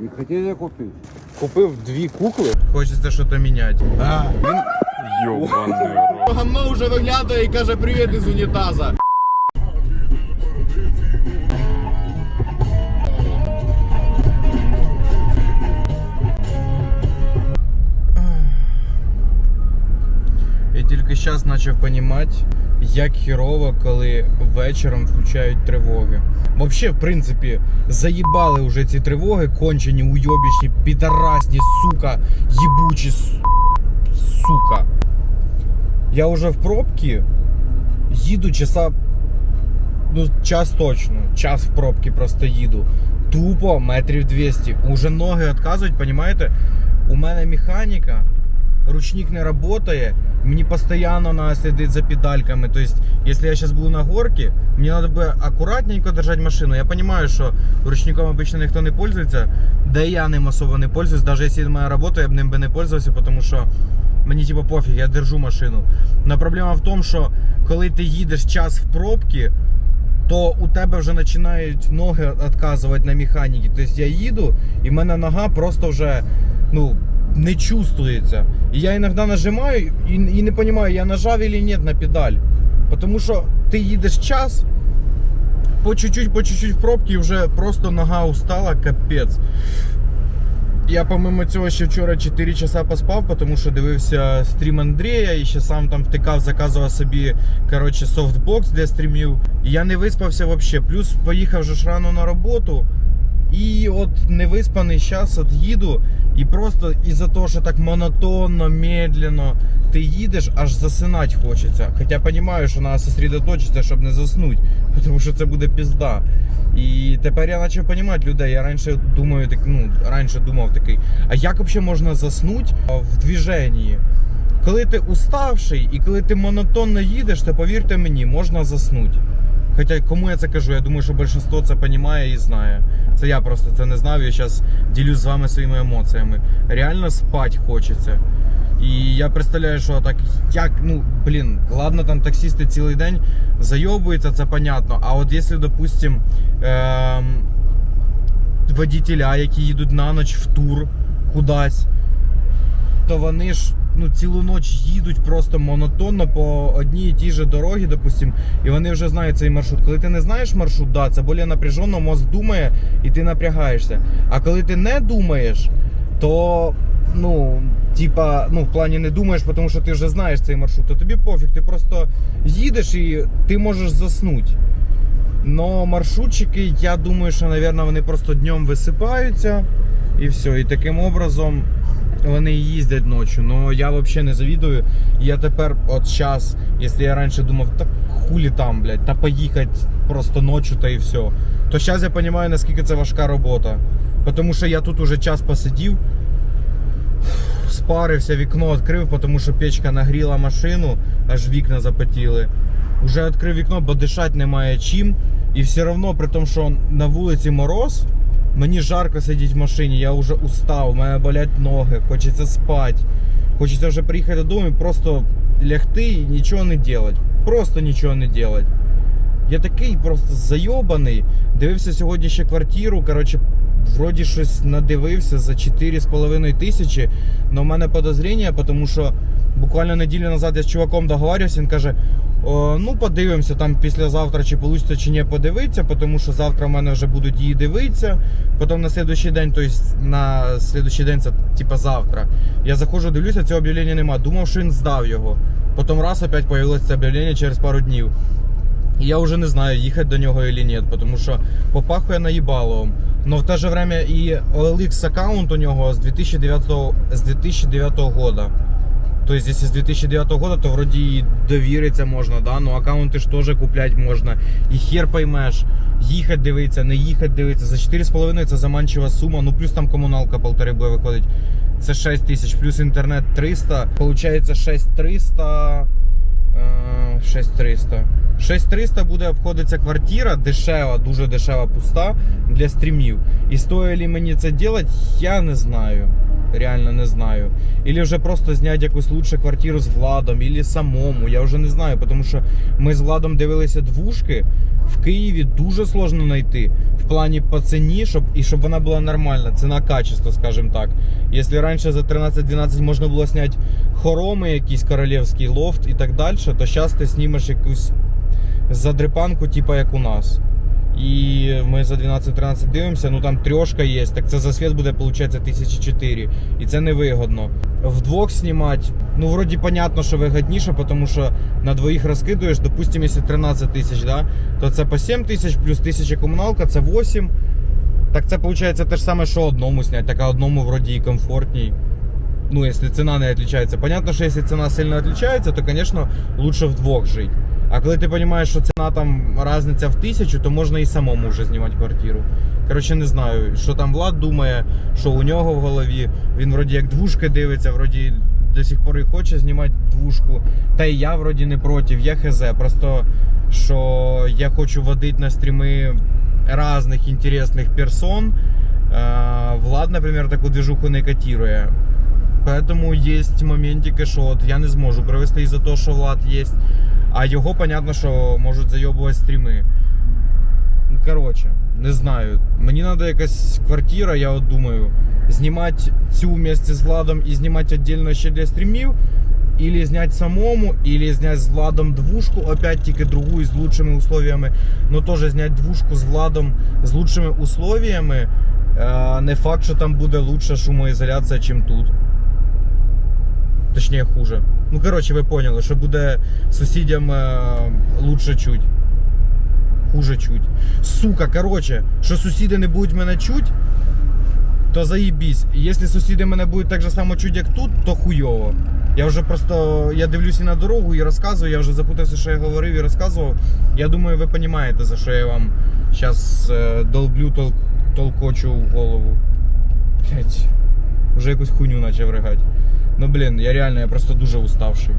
Не хотели купить? Купив дві кукли. Хочеться щось міняти. А, він Йобаний гамно вже виглядає і каже привіт із унітаза. Тільки зараз почав розуміти, як хірово, коли вечором включають тривоги. Вообще, в принципі, заїбали вже ці тривоги, кончені, уйобічні, підарасні, сука, їбучі, сука. Я вже в пробці їду часа. Ну, час точно. Час в пробці просто їду. Тупо метрів 200. Уже ноги відказують, понімаєте? У мене механіка, ручник не працює, мені постійно надо слідити за педальками. Тобто, якщо я зараз буду на горці, мені треба буде акуратненько держати машину. Я розумію, що ручником обычно ніхто не пользується, да і я ним особо не пользуюсь. Навіть якщо це моя робота, я б ним би не пользувався, тому що мені типу пофіг, я держу машину. Но проблема в тому, що коли ти їдеш час в пробці, то у тебе вже починають ноги відказувати на механіки. Тобто я їду, і в мене нога просто вже ну, не чувствується. І я іноді нажимаю і, і не розумію, я нажав чи ні на педаль. Тому що ти їдеш час, по чуть-чуть, по чуть-чуть в пробці, і вже просто нога устала, капець. Я помимо цього ще вчора 4 часа поспав, тому що дивився стрім Андрія і ще сам там втикав, заказував собі коротше, софтбокс для стрімів. І я не виспався взагалі. Плюс поїхав же ж рано на роботу. І от невиспаний час от їду, і просто із-за того, що так монотонно, медленно ти їдеш, аж засинати хочеться. Хоча розумію, що треба сосредоточитися, щоб не заснути, тому що це буде пізда. І тепер я почав розуміти людей. Я раніше думаю, так, ну, раніше думав такий, а як взагалі можна заснути в движенні? Коли ти уставший і коли ти монотонно їдеш, то повірте мені, можна заснути. Хоча кому я це кажу, я думаю, що більшість це розуміє і знає. Це я просто це не знав, я зараз ділюсь з вами своїми емоціями. Реально спати хочеться. І я представляю, що так, як, ну, блін, ладно, там таксисти цілий день зайобуються, це понятно. А от якщо, допустим, ем, водителя, які їдуть на ніч в тур кудись, то вони ж ну, цілу ніч їдуть просто монотонно по одній і тій же дорогі, допустим, і вони вже знають цей маршрут. Коли ти не знаєш маршрут, да, це більш напряжено, мозк думає і ти напрягаєшся. А коли ти не думаєш, то ну, типа, ну, в плані не думаєш, тому що ти вже знаєш цей маршрут, то тобі пофіг, ти просто їдеш і ти можеш заснути. Но маршрутчики, я думаю, що, мабуть, вони просто днем висипаються і все. І таким образом вони їздять ночі. Но я взагалі не завідую. Я тепер, от зараз, якщо я раніше думав, так хулі там, блядь, та поїхати просто ночі та і все. То зараз я розумію, наскільки це важка робота. Тому що я тут уже час посидів, спарився, вікно відкрив, тому що печка нагріла машину, аж вікна запотіли. Уже відкрив вікно, бо дишати немає чим. І все одно, при тому, що на вулиці мороз, мені жарко сидіти в машині, я вже устав, у мене болять ноги, хочеться спати. Хочеться вже приїхати додому і просто лягти і нічого не робити. Просто нічого не робити. Я такий просто зайобаний. Дивився сьогодні ще квартиру. Коротше, вроді щось надивився за 4,5 тисячі. Но в мене подозріння, тому що буквально неділю назад я з чуваком договорився, він каже. Ну, подивимося там післязавтра, чи вийде чи ні подивитися, тому що завтра в мене вже будуть її дивитися. Потім на слідуючий день, тобто на слідуючий день це типа завтра. Я заходжу, дивлюся, цього об'явлення нема. Думав, що він здав його. Потім раз опять появилось це об'явлення через пару днів. І я вже не знаю, їхати до нього чи ні, тому що попахує наїбалом. Но в те же время і OLX аккаунт у нього з 2009, з 2009 года. То есть, если с 2009 года, то вроде и довіриться можна, да? ну аккаунти ж теж купляти можна. І хер поймеш, їхати дивитися, не їхати дивитися. За 4,5 це заманчива сума, ну плюс там комуналка полтори буде виходить. Це 6 тисяч, плюс інтернет 300. Получається 6300. е, 6300. 6300 буде обходитися квартира дешева, дуже дешева, пуста для стрімів. І стоїть ли мені це робити, я не знаю. Реально не знаю. Или вже просто зняти якусь лучше квартиру з Владом, или самому. Я вже не знаю, тому що ми з Владом дивилися двушки. в Києві дуже сложно знайти. В плані по ціні, щоб, і щоб вона була нормальна. Ціна качество, скажімо так. Якщо раніше за 13-12 можна було зняти хороми, якийсь королівський лофт і так далі, то зараз ти знімеш якусь задрипанку, типу як у нас. І ми за 12-13 дивимося, ну там трьошка є, так це за світ буде, виходить, 1004. І це невигодно. Вдвох знімати, ну вроді понятно, що вигідніше, тому що на двоїх розкидуєш, допустимо, якщо 13 тисяч, да, то це по 7 тисяч, плюс 1000 комуналка, це 8. Так це виходить те ж саме, що одному зняти, так а одному вроді і комфортній. Ну, якщо ціна не відрізняється. Понятно, що якщо ціна сильно відрізняється, то, звісно, лучше вдвох жити. А коли ти розумієш, що ціна там різниця в тисячу, то можна і самому вже знімати квартиру. Коротше, не знаю, що там Влад думає, що у нього в голові. Він вроді як двушки дивиться, вроді до сих пор і хоче знімати двушку. Та і я вроді не проти, я хз. Просто що я хочу водити на стріми різних інтересних персон. Влад, наприклад, таку движуху не котирує. Поэтому есть моментики, що от я не зможу провести із-за того, що Влад є. А його, понятно, що можуть зайобувати стріми. Ну, коротше, не знаю. Мені треба якась квартира, я от думаю, знімати цю вместе з Владом і знімати віддільно ще для стрімів. Или зняти самому, или зняти з Владом двушку, опять тільки другу з лучшими условиями. Но теж зняти двушку з Владом з лучшими условиями. Е, не факт, що там буде лучша шумоізоляція, чим тут. Точніше, хуже. Ну, коротше, ви поняли, що буде сусідям е, лучше чуть. Хуже чуть. Сука, коротше, що сусіди не будуть мене чуть, то заїбісь. Якщо сусіди мене будуть так же само чуть, як тут, то хуйово. Я вже просто я дивлюся на дорогу і розказую, я вже запутався, що я говорив і розказував. Я думаю, ви розумієте, за що я вам зараз долблю тол, толкочу в голову. Блять, вже якусь хуйню почав ригати. Ну блін, я реально, я просто дуже уставший.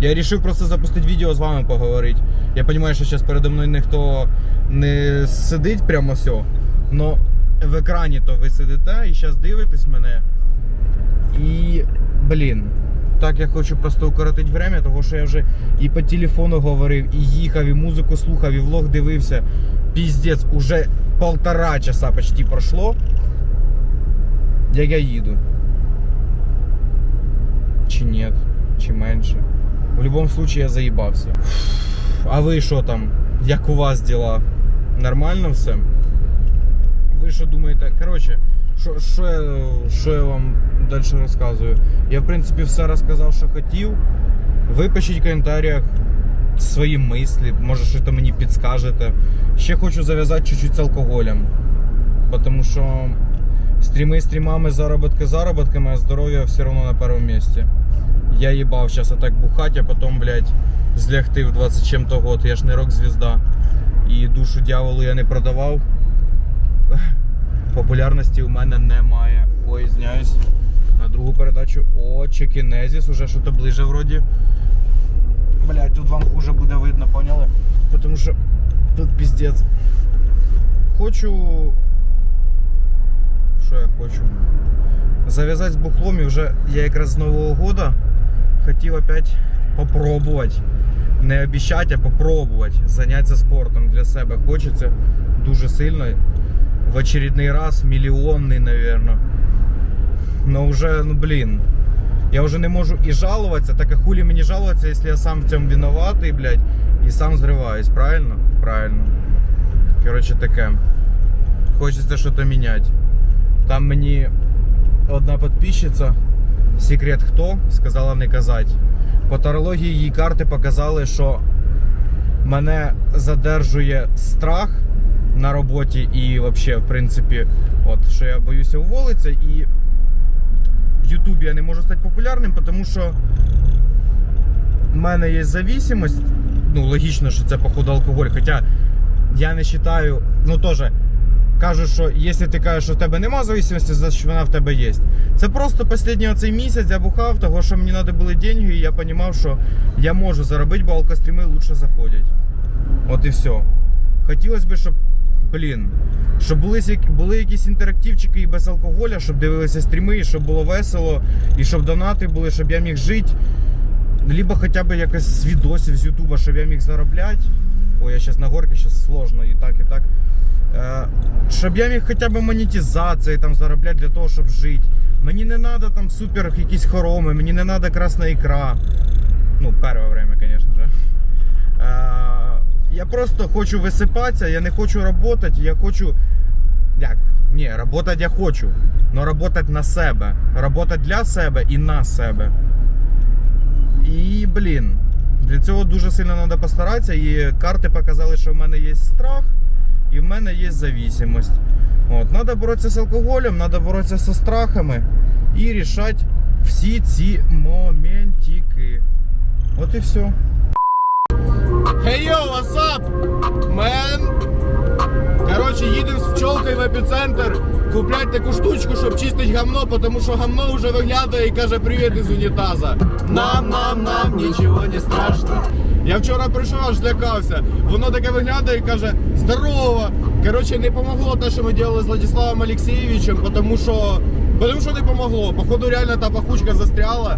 Я вирішив просто запустити відео з вами поговорити. Я розумію, що зараз передо мною ніхто не сидить прямо все. Но в екрані то ви сидите і зараз дивитесь мене. І, блін, так я хочу просто укоротити время, тому що я вже і по телефону говорив, і їхав, і музику слухав, і влог дивився. Піздець, уже полтора часа почти пройшло. Як я їду. Чи ні, чи менше. В будь-якому я заїбався. А ви що там? Як у вас діла? Нормально все? Ви що думаєте? Коротше, що, що, я, що я вам далі розказую? Я, в принципі, все розказав, що хотів. Ви пишіть в коментарях свої мислі, може, що то мені підскажете. Ще хочу зав'язати чуть-чуть з алкоголем. Тому що стріми стрімами, заробітки заробітками, а здоров'я все одно на першому місці. Я їбав зараз отак бухать, а потім, блядь, злягти в 20 чем-то год. Я ж не рок-звізда. І душу дьяволу я не продавав. Популярності у мене немає. Ой, зняюсь. На другу передачу. О, Чекінезіс, уже що-то ближе вроді. Блять, тут вам хуже буде видно, поняли? Тому що тут піздець. Хочу. Що я хочу? Зав'язати з бухлом і вже я якраз з Нового года хотів опять попробувати. Не обіцяти, а попробувати зайнятися спортом для себе хочеться дуже сильно. В очередний раз, мільйонний, наверное. Но вже, ну блін. Я вже не можу і жалуватися, так а хулі мені жалуватися, якщо я сам в цьому винуватий, блядь, і сам зриваюсь, правильно? Правильно. Коротше таке. Хочеться щось міняти. Там мені одна підписчиця, секрет хто, сказала не казати. По тарології її карти показали, що мене задержує страх на роботі і взагалі, в принципі, от що я боюся уволитися і в Ютубі я не можу стати популярним, тому що в мене є зависимость. Ну, логічно, що це походу алкоголь. Хоча я не вважаю, ну теж кажуть, що якщо ти кажеш, що в тебе нема зависимості, значить вона в тебе є. Це просто останній оцей місяць я бухав, того що мені треба були деньги, і я розумів, що я можу заробити, бо алкостріми лучше заходять. От і все. Хотілося б, щоб, блін, щоб були, були якісь інтерактивчики і без алкоголя, щоб дивилися стріми, і щоб було весело, і щоб донати були, щоб я міг жити. Либо хоча б якось з відосів з Ютуба, щоб я міг заробляти. Ой, я зараз на горці, зараз сложно і так, і так. Е, щоб я міг хоча б монетизації там заробляти для того, щоб жити. Мені не треба там супер якісь хороми, мені не треба красна ікра. Ну, перше время, звісно же. Е, я просто хочу висипатися, я не хочу працювати, я хочу. Як? Ні, працювати я хочу. але працювати на себе. Працювати для себе і на себе. І, блін, для цього дуже сильно треба постаратися. І карти показали, що в мене є страх і в мене є зависимость. От, треба боротися з алкоголем, треба боротися зі страхами і рішати всі ці моментики. От і все. Hey yo, what's up, man? Короче, їдемо з пчелкою в епіцентр куплять таку штучку, щоб чистить гамно, тому що гамно вже виглядає і каже привіт із унітаза. Нам, нам, нам, нічого не страшно. Я вчора прийшов, аж злякався. Воно таке виглядає і каже здорово. Короче, не помогло те, що ми робили з Владиславом Олексійовичем, тому що. Потому що не помогло. Походу реально та пахучка застряла.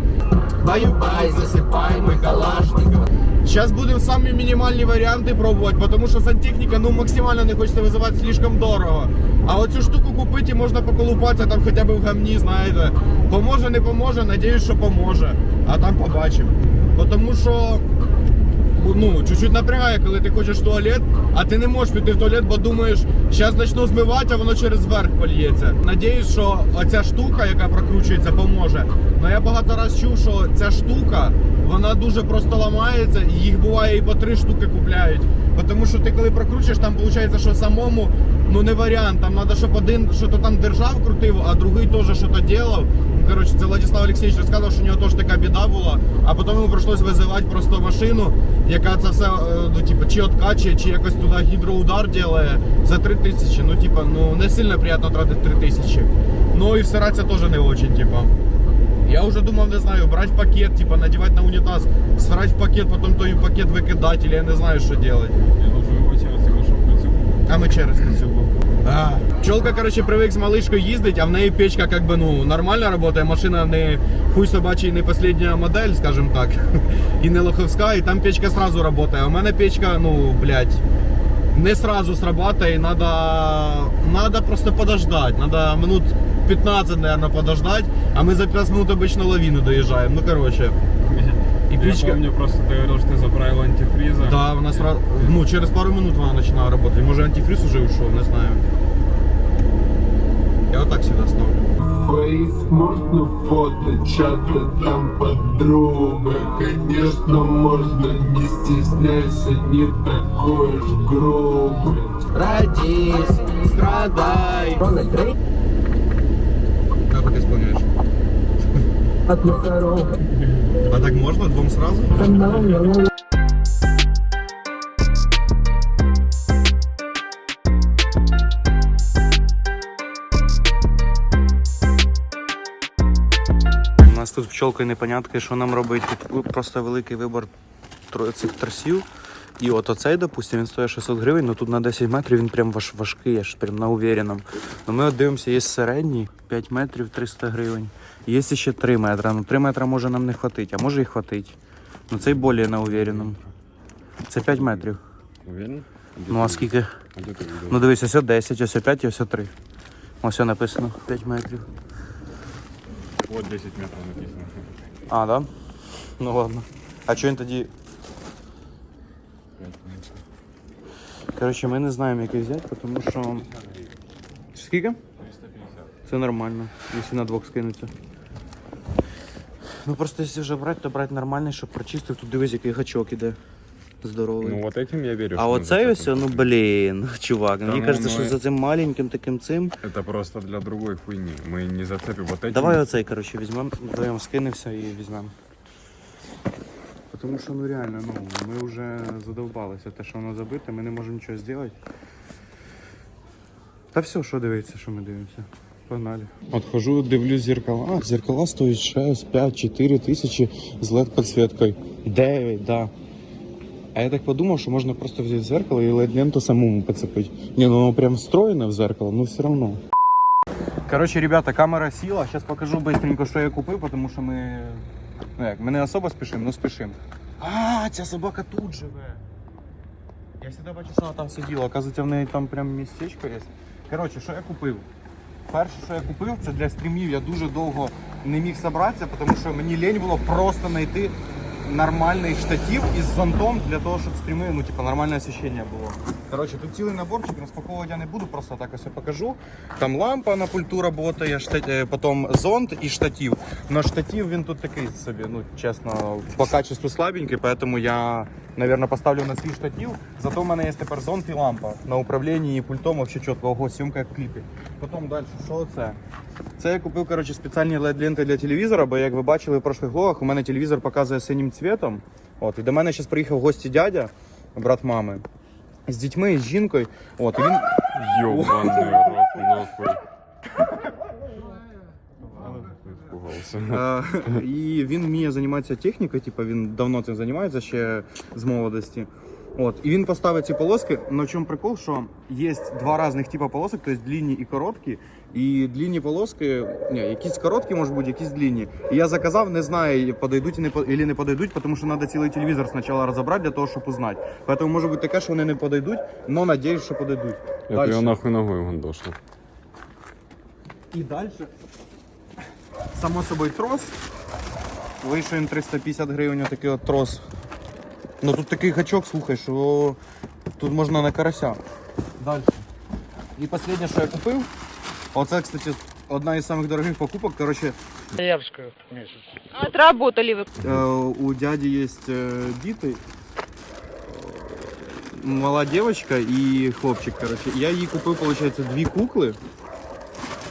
Баю-бай, засыпай мой калашников. Сейчас будем самые минимальные варианты пробовать, потому что сантехника ну максимально не хочется вызывать слишком дорого. А оцю штуку купити можна поколупатися там хоча б в гамні, знаєте. Поможе, не поможе, надіюсь, що поможе. А там побачимо. Тому що ну, чуть-чуть напрягає, коли ти хочеш в туалет, а ти не можеш піти в туалет, бо думаєш, зараз почну змивати, а воно через верх польється. Надіюсь, що оця штука, яка прокручується, поможе. Ну я багато раз чув, що ця штука, вона дуже просто ламається, і їх буває і по три штуки купляють. Тому що ти коли прокручуєш, там виходить, що самому ну не варіант. Там треба, щоб один що то там держав, крутив, а другий теж що то робив. Коротше, це Владислав Олексійович розказував, що у нього теж така біда була, а потім йому прийшлось визивати просто машину, яка це все, е, ну, типу, чи откачує, чи якось туди гідроудар ділає за 3 тисячі. Ну, типу, ну не сильно приємно тратити 3 тисячі. Ну і всиратися теж не очень, типу. Я уже думав, не знаю, брать пакет, типа надевать на унитаз, срать в пакет, потом той пакет викидати, или я не знаю, що делать. Я должен вибачатися, що в кінцю. А ми через Коцюбу. А. Пчелка, короче, привик з малишкою їздить, а в неї печка как бы, ну, нормально работає. Машина не хуй собачий, не последня модель, скажем так. І не лоховська, і там печка сразу работає. А у мене печка, ну, блядь, не сразу срабатывает, и надо, надо просто подождать. Надо минут 15, наверное, подождать, а мы за 15 минут обычно лавину доезжаем. Ну, короче. И Я печка... помню, просто ты говорил, что ты заправил антифриза. Да, у нас сразу, ну, через пару минут она начинала работать. Может, антифриз уже ушел, не знаю. Я вот так всегда ставлю. Фейс можно фото чата там подруга Конечно можно, не стесняйся, не такой уж грубый Родись, страдай. Рональд Рейд Как ты исполняешь? атмосферу. А так можна двом сразу? У нас тут пчелка і непонятки, що нам робить. Тут просто великий вибор цих тросів. І от оцей, допустим, він стоїть 600 гривень, але тут на 10 метрів він прям важ, важкий, аж прям на увереному. Ну ми от дивимося, є середній, 5 метрів 300 гривень. Є ще 3 метри. Ну 3 метри може нам не хватить, а може і хватить. Ну цей більше на увереному. Це 5 метрів. Уверен? Ну а скільки? Ну дивись, ось 10, ось 5 і ось 3. Ось написано 5 метрів. Вот 10 метров написано. А, да? Ну ладно. А що він тоді. Коротше, ми не знаємо, який взяти, тому що. Скільки? 350. Це нормально, якщо на двох скинуться. Ну просто якщо вже брати, то брати нормальний, щоб прочистив, тут дивись, який гачок іде. Здоровий. Ну вот этим я верю. а что мы оцей ось, зацепим. ну блін, чувак, мені ну, кажеться, ну, що і- за цим маленьким таким цим. Это просто для другой хуйни. Мы не зацепим вот этим. Давай оцей, коротше, візьмемо, вдвоєм скинемося і візьмемо. Тому що ну реально, ну, ми вже задовбалися. Те, що воно забите, ми не можемо нічого зробити. Та все, що дивиться, що ми дивимося. Погнали. Отхожу, дивлюсь зеркала. А, зеркала стоять 6, 5, 4 тисячі з LED підсвіткою. 9, да. А я так подумав, що можна просто взяти зеркало і LED ленту самому поцепити. Ні, ну воно прям встроєне в зеркало, ну все одно. Короче, ребята, камера сіла. Сейчас покажу быстренько, що я купив, тому що ми. Ну як, ми не особо спішимо, ну спішимо. А, ця собака тут живе. Я завжди бачу, що вона там сиділа. Оказується, в неї там прям містечко є. Коротше, що я купив? Перше, що я купив, це для стрімів. Я дуже довго не міг зібратися, тому що мені лень було просто знайти нормальний штатив із зонтом для того, щоб стріми, ну, типу, нормальне освіщення було. Коротше, тут цілий наборчик, розпаковувати я не буду, просто так я покажу. Там лампа на пульту працює, штат... е, потім зонт і штатив. Но штатив він тут такий собі, ну чесно, по качеству слабенький, поэтому я, наверное, поставлю на свій штатив. Зато в мене є тепер зонт і лампа. На управлінні і пультом вообще чітко. Ого, сьомка як кліпі. Потім далі, що це? Це я купив коротше, спеціальні LED-ленти для телевізора, бо як ви бачили в прошлих влогах, у мене телевізор показує синім цвітом. От, і до мене зараз приїхав гості дядя, брат мами, з дітьми, з жінкою. От, і він Ёбаный рот, нахуй. Испугался. Е, І він вміє займатися технікою, типу він давно цим займається ще з молодості. От, і він поставив ці полоски. Но в чому прикол, що є два різних типу полосок, тобто длинні і короткі. І длинні полоски, ні, якісь короткі, може бути, якісь длинні. І я заказав, не знаю, подойдуть і не или не подойдуть, тому що треба цілий телевізор спочатку розібрати для того, щоб узнати. Поэтому може бути таке, що вони не подойдуть, але надіюсь, що подойдуть. Я нахуй ногой гандошу. І далі, само собою, трос. Вийшов він 350 гривень, такий от трос. Ну тут такий гачок, слухай, що тут можна на карася. Далі. І останнє, що я купив. Оце, кстати, одна із самих дорогих покупок. Коротше, Ноябрьскую месяц. Отработали вы. е, у дяді є е, діти. Мала дівчинка і хлопчик. Коротше. Я їй купив, виходить, дві кукли.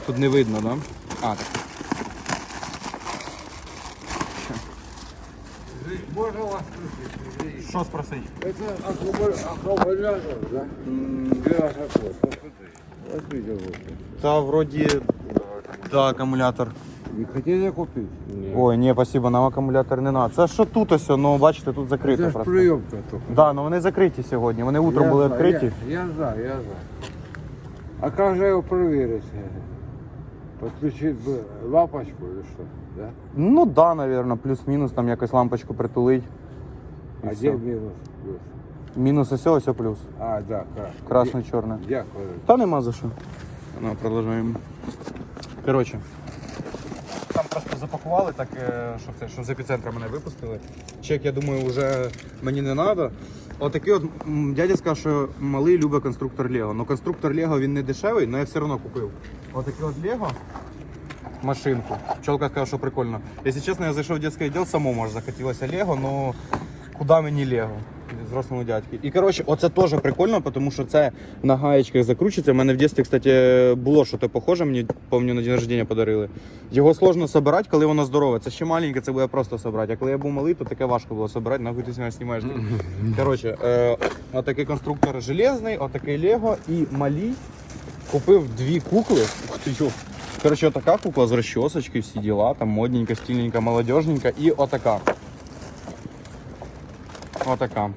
Тут не видно, да? А, так. Можно вас Що спросить? Это аккумулятор, да? Где ваш аккумулятор? Посмотри. Возьмите вот. Та вроді. Да, акумулятор. Не хотели купить? Ой, ні, спасибо, нам акумулятор не треба. Це що тут ось, ну бачите, тут закрито Это ж просто. приемка только. Да, ну вони закриті сьогодні. Вони утром Я були знаю, відкриті. Я, я знаю, я знаю. А как же его проверить? Подключить бы лампочку или что? Да? Ну да, наверное, плюс-мінус, там якось лампочку притулить. А все. где минус? плюс? Мінус ось, ось плюс. А, да, красно. Красно-чорне. Дякую. Та нема за що. Ну, продовжуємо. Коротше. Там просто запакували так, е, що це, що з епіцентра мене випустили. Чек, я думаю, вже мені не треба. Отакий от м, дядя сказав, що малий любить конструктор Лего. Ну конструктор Лего він не дешевий, але я все одно купив. Отакий от Лего. Машинку. Пчелка сказала, що прикольно. Якщо чесно, я зайшов в дитячий відділ, самому може захотілося Лего, але куди мені Лего? Взрослому дядьки. І коротше, оце теж прикольно, тому що це на гаєчках закручується. У мене в дитинстві, кстати, було щось похоже, мені пам'ятаю, на день рождення подарили. Його сложно збирати, коли воно здорове. Це ще маленьке, це буде просто збирати. А коли я був малий, то таке важко було збирати, нахуй ти знімаєш, знімаєш. Коротше, е, отакий конструктор железний, отакий Лего і малій купив дві кукли. Ух ти йо. Коротше, отака кукла з розчосочки, всі діла, там модненька, стильненька, молодежненька і отака. Отака.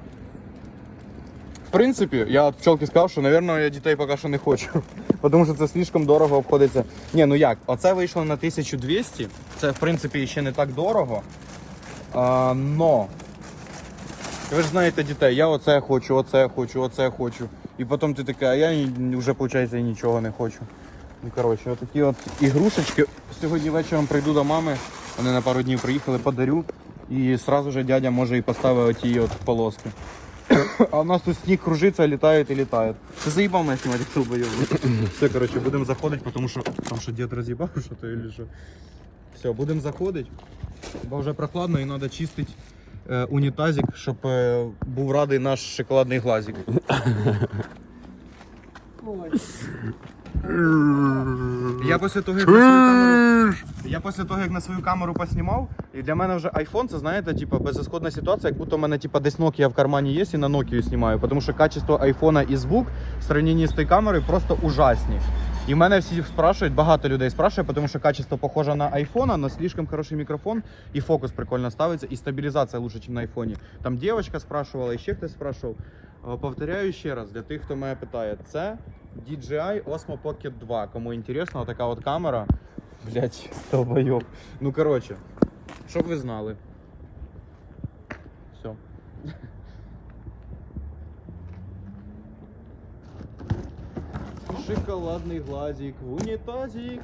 В принципі, я от пчелки сказав, що, мабуть, я дітей поки що не хочу. Тому що це слишком дорого обходиться. Ні, ну як, оце вийшло на 1200. Це, в принципі, ще не так дорого. А, но. Ви ж знаєте дітей, я оце хочу, оце хочу, оце хочу. І потім ти така, а я вже, виходить, нічого не хочу. Ну, коротше, отакі от ігрушечки. Сьогодні вечором прийду до мами. Вони на пару днів приїхали, подарю. І сразу же дядя може і поставить оті от полоски. А у нас тут сніг кружиться, літає і літає. Ти заїбав мене знімати, як долбойовий. Все, коротше, будемо заходити, тому що там що дід роз'їбав, що то или що. Все, будемо заходити, бо вже прохладно і треба чистити е, унітазик, щоб е, був радий наш шоколадний глазик. Я після того, як на свою камеру. Я після того, як на свою камеру поснімав, і для мене вже iPhone, це знаєте, типа безісходна ситуація, як будто в мене типа десь Nokia в кармані є і на Nokia знімаю. Тому що качество iPhone і звук в сравненні з тією камерою просто ужасні. І мене всі спрашують, багато людей спрашує, тому що качество похоже на iPhone, але слишком хороший мікрофон, і фокус прикольно ставиться, і стабілізація лучше, ніж на iPhone. Там дівчинка спрашувала, і ще хтось спрашував. Е, повторяю ще раз для тих, хто мене питає, це DJI Osmo Pocket 2. Кому інтересно, така от камера. Блять, долбойов. Ну коротше, щоб ви знали. Все. Шоколадний глазик в унітазі.